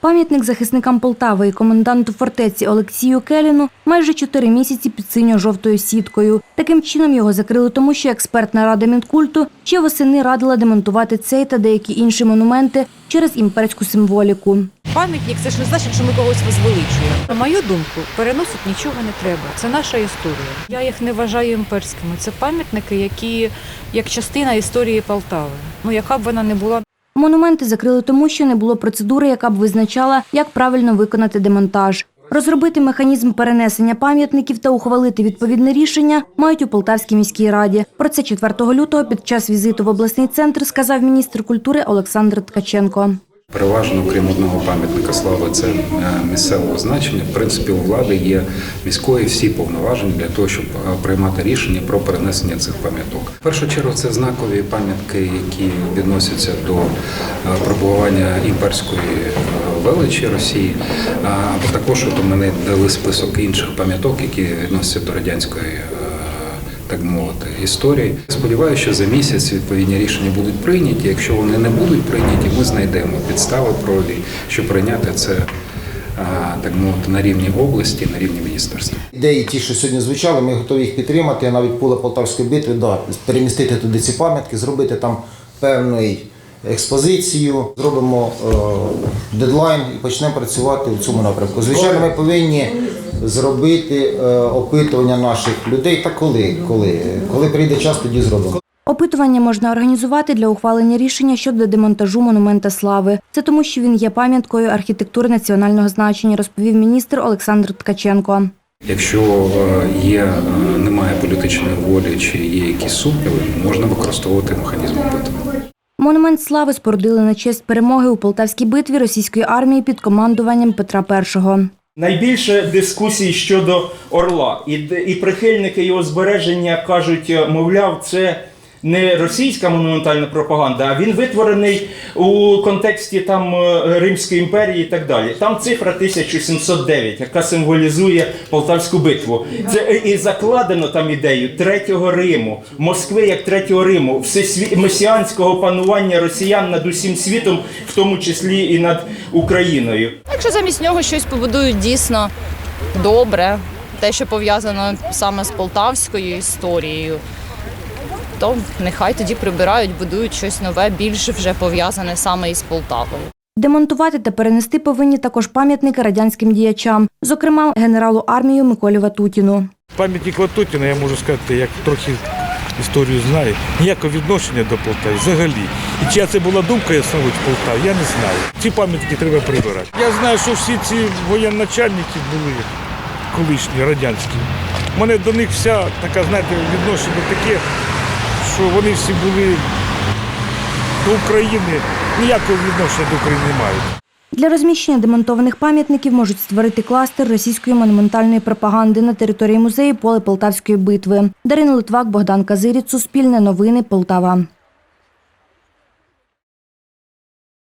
Пам'ятник захисникам Полтави і коменданту фортеці Олексію Келіну майже чотири місяці під синьо-жовтою сіткою. Таким чином його закрили, тому що експертна рада Мінкульту ще восени радила демонтувати цей та деякі інші монументи через імперську символіку. Пам'ятник це ж не значить, що ми когось возвеличуємо. На мою думку, переносити нічого не треба. Це наша історія. Я їх не вважаю імперськими. Це пам'ятники, які як частина історії Полтави. Ну яка б вона не була. Монументи закрили тому, що не було процедури, яка б визначала, як правильно виконати демонтаж. Розробити механізм перенесення пам'ятників та ухвалити відповідне рішення мають у Полтавській міській раді. Про це 4 лютого під час візиту в обласний центр сказав міністр культури Олександр Ткаченко. Переважно, крім одного пам'ятника слави, це е, місцевого значення. В принципі, у влади є міської всі повноваження для того, щоб е, приймати рішення про перенесення цих пам'яток. В першу чергу це знакові пам'ятки, які відносяться до е, пробування імперської величі Росії. Або також от мене дали список інших пам'яток, які відносяться до радянської. Так мовити, історії. Сподіваюся, що за місяць відповідні рішення будуть прийняті. Якщо вони не будуть прийняті, ми знайдемо підстави правові, щоб прийняти це так мовити на рівні області, на рівні міністерства. Ідеї, ті, що сьогодні звучали, ми готові їх підтримати. Навіть поле Полтавської битви, да, перемістити туди ці пам'ятки, зробити там певну експозицію, зробимо е, дедлайн і почнемо працювати в цьому напрямку. Звичайно, ми повинні зробити е, опитування наших людей. Та коли? Коли? Коли прийде час, тоді зробимо. Опитування можна організувати для ухвалення рішення щодо демонтажу монумента слави. Це тому, що він є пам'яткою архітектури національного значення, розповів міністр Олександр Ткаченко. Якщо е, є, немає політичної волі чи є якісь сумніви, можна використовувати механізм опитування. Монумент слави спорудили на честь перемоги у Полтавській битві російської армії під командуванням Петра І. Найбільше дискусій щодо Орла, і, і прихильники його збереження кажуть, мовляв, це не російська монументальна пропаганда, а він витворений у контексті там е, Римської імперії і так далі. Там цифра 1709, яка символізує Полтавську битву. Це і закладено там ідею третього Риму, Москви як третього Риму, всесві... месіанського панування росіян над усім світом, в тому числі і над Україною. Якщо замість нього щось побудують дійсно добре, те, що пов'язано саме з полтавською історією, то нехай тоді прибирають, будують щось нове, більш вже пов'язане саме із Полтавою. Демонтувати та перенести повинні також пам'ятники радянським діячам, зокрема генералу армії Миколі Ватутіну. Пам'ятник Латутіна, я можу сказати, як трохи історію знаю, ніякого відношення до Полтави взагалі. І чия це була думка ясновидь Полтаві, я не знаю. Ці пам'ятники треба прибирати. Я знаю, що всі ці воєначальники були колишні, радянські. У мене до них вся така, знаєте, відношення таке, що вони всі були до України, ніякого відношення до України не мають. Для розміщення демонтованих пам'ятників можуть створити кластер російської монументальної пропаганди на території музею поле Полтавської битви. Дарина Литвак, Богдан Казиріць, Суспільне новини, Полтава.